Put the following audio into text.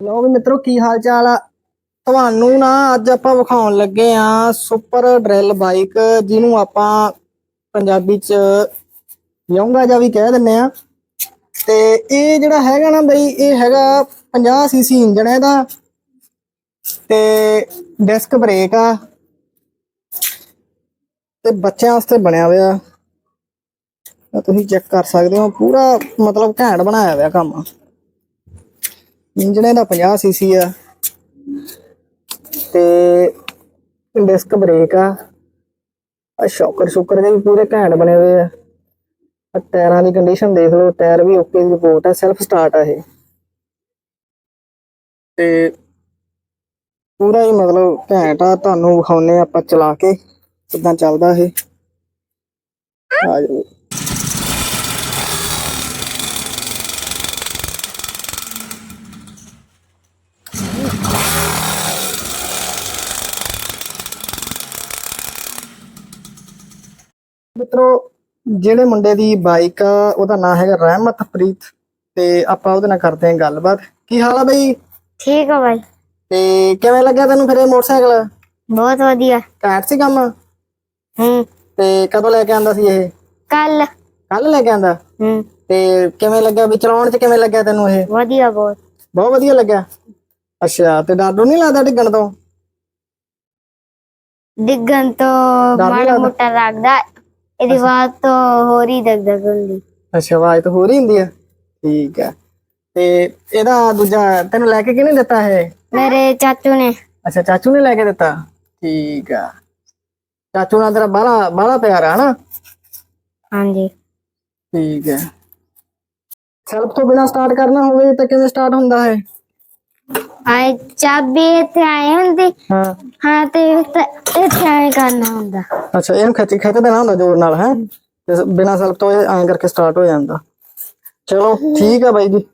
ਲੋ ਵੀ ਮਿੱਤਰੋ, ਕੀ ਹਾਲ ਚਾਲ ਆ? ਤੁਹਾਨੂੰ ਨਾ ਅੱਜ ਆਪਾਂ ਵਿਖਾਉਣ ਲੱਗੇ ਆ ਸੁਪਰ ਡਰਿਲ ਬਾਈਕ, ਜਿਹਨੂੰ ਆਪਾਂ ਪੰਜਾਬੀ ਚ ਯੋਂਗਾ ਜਾਂ ਵੀ ਕਹਿ ਦਿੰਨੇ ਆ। ਤੇ ਇਹ ਜਿਹੜਾ ਹੈਗਾ ਨਾ ਬਈ, ਇਹ ਹੈਗਾ 50 ਸੀਸੀ ਇੰਜਨ ਹੈ ਇਹਦਾ। ਤੇ ਡਿਸਕ ਬ੍ਰੇਕ ਆ। ਤੇ ਬੱਚਿਆਂ ਵਾਸਤੇ ਬਣਿਆ ਹੋਇਆ। ਤੁਸੀਂ ਚੈੱਕ ਕਰ ਸਕਦੇ ਹੋ, ਪੂਰਾ ਮਤਲਬ ਘੈਂਟ ਬਣਾਇਆ ਹੋਇਆ ਕੰਮ ਇੰਜਨ ਇਹਦਾ 50 ਸੀਸੀ ਆ। ਤੇ ਡਿਸਕ ਬ੍ਰੇਕ ਆ। ਆ ਸ਼ੌਕਰ ਸ਼ੁਕਰ ਦੇ ਵੀ ਪੂਰੇ ਘੈਂਟ ਬਣੇ ਹੋਏ ਆ। ਆ ਟਾਇਰਾਂ ਦੀ ਕੰਡੀਸ਼ਨ ਦੇਖ ਲਓ, ਟਾਇਰ ਵੀ ਓਕੇ ਦੀ ਰਿਪੋਰਟ ਆ ਸੈਲਫ ਸਟਾਰਟ ਆ ਇਹ। ਤੇ ਪੂਰਾ ਹੀ ਮਤਲਬ ਘੈਂਟ ਆ, ਤੁਹਾਨੂੰ ਵਿਖਾਉਨੇ ਆ ਆਪਾਂ ਚਲਾ ਕੇ, ਕਿਦਾਂ ਚੱਲਦਾ ਇਹ। ਆ ਜਾਓ। ਮਿੱਤਰੋ ਜਿਹੜੇ ਮੁੰਡੇ ਦੀ ਬਾਈਕ ਆ ਉਹਦਾ ਨਾਮ ਹੈਗਾ ਰਹਿਮਤਪ੍ਰੀਤ ਤੇ ਆਪਾਂ ਉਹਦੇ ਨਾਲ ਕਰਦੇ ਹਾਂ ਗੱਲਬਾਤ। ਕੀ ਹਾਲ ਆ ਬਈ? ਠੀਕ ਆ ਬਾਈ। ਤੇ ਕਿਵੇਂ ਲੱਗਿਆ ਤੈਨੂੰ ਫਿਰ ਇਹ ਮੋਟਰਸਾਈਕਲ? ਬਹੁਤ ਵਧੀਆ। ਘੈਂਟ ਸੀ ਕੰਮ? ਹੂੰ। ਤੇ ਕਦੋਂ ਲੈ ਕੇ ਆਂਦਾ ਸੀ ਇਹ? ਕੱਲ। ਕੱਲ ਲੈ ਕੇ ਆਂਦਾ? ਹੂੰ। ਤੇ ਕਿਵੇਂ ਲੱਗਿਆ ਵੀ ਚਲਾਉਣ ਚ ਕਿਵੇਂ ਲੱਗਿਆ ਤੈਨੂੰ ਇਹ? ਵਧੀਆ ਬਹੁਤ। ਬਹੁਤ ਵਧੀਆ ਲੱਗਿਆ? ਅੱਛਾ ਤੇ ਡਰ ਡਰ ਨਹੀਂ ਲੱਗਦਾ ਡਿੱਗਣ ਤੋਂ? ਡਿੱਗਣ ਤੋਂ ਡਰ ਨੀ ਮਾੜਾ ਲੱਗਦਾ? ਮੋਟਾ ਲੱਗਦਾ। ਇਹਦੀ ਬਾਤ ਤੋਂ ਹੋਰ ਹੀ ਦਗ ਦਗ ਹੁੰਦੀ। ਅੱਛਾ ਆਵਾਜ਼ ਤਾਂ ਹੋ ਰਹੀ ਹੁੰਦੀ ਆ। ਠੀਕ ਆ। ਤੇ ਇਹਦਾ ਦੂਜਾ ਤੈਨੂੰ ਲੈ ਕੇ ਕਿਹਨੇ ਦਿੱਤਾ ਇਹ? ਮੇਰੇ ਚਾਚੂ ਨੇ। ਅੱਛਾ ਚਾਚੂ ਨੇ ਲੈ ਕੇ ਦਿੱਤਾ। ਠੀਕ ਆ। ਚਾਚੂ ਨਾਲ ਤੇਰਾ ਬਾਹਲਾ ਬਾਹਲਾ ਪਿਆਰ ਆ ਹਨਾ? ਹਾਂਜੀ। ਠੀਕ ਹੈ ਸੈਲਫ ਤੋਂ ਬਿਨਾ ਸਟਾਰਟ ਕਰਨਾ ਹੋਵੇ ਤਾਂ ਕਿਵੇਂ ਸਟਾਰਟ ਹੁੰਦਾ ਹੈ ਆਏ ਚਾਬੀ ਇੱਥੇ ਆਏ ਹੁੰਦੀ ਹਾਂ। ਹਾਂ ਤੇ ਇੱਥੇ ਇੱਥੇ ਆਏ ਕਰਨਾ ਹੁੰਦਾ। ਅੱਛਾ ਇਹਨੂੰ ਖਿੱਚ ਖਿੱਚ ਦੇਣਾ ਹੁੰਦਾ ਜ਼ੋਰ ਨਾਲ ਹੈ? ਬਿਨਾ ਸੈਲਫ ਤੋਂ ਇਹ ਐਂ ਕਰਕੇ ਸਟਾਰਟ ਹੋ ਜਾਂਦਾ। ਚਲੋ ਠੀਕ ਆ ਬਾਈ ਜੀ।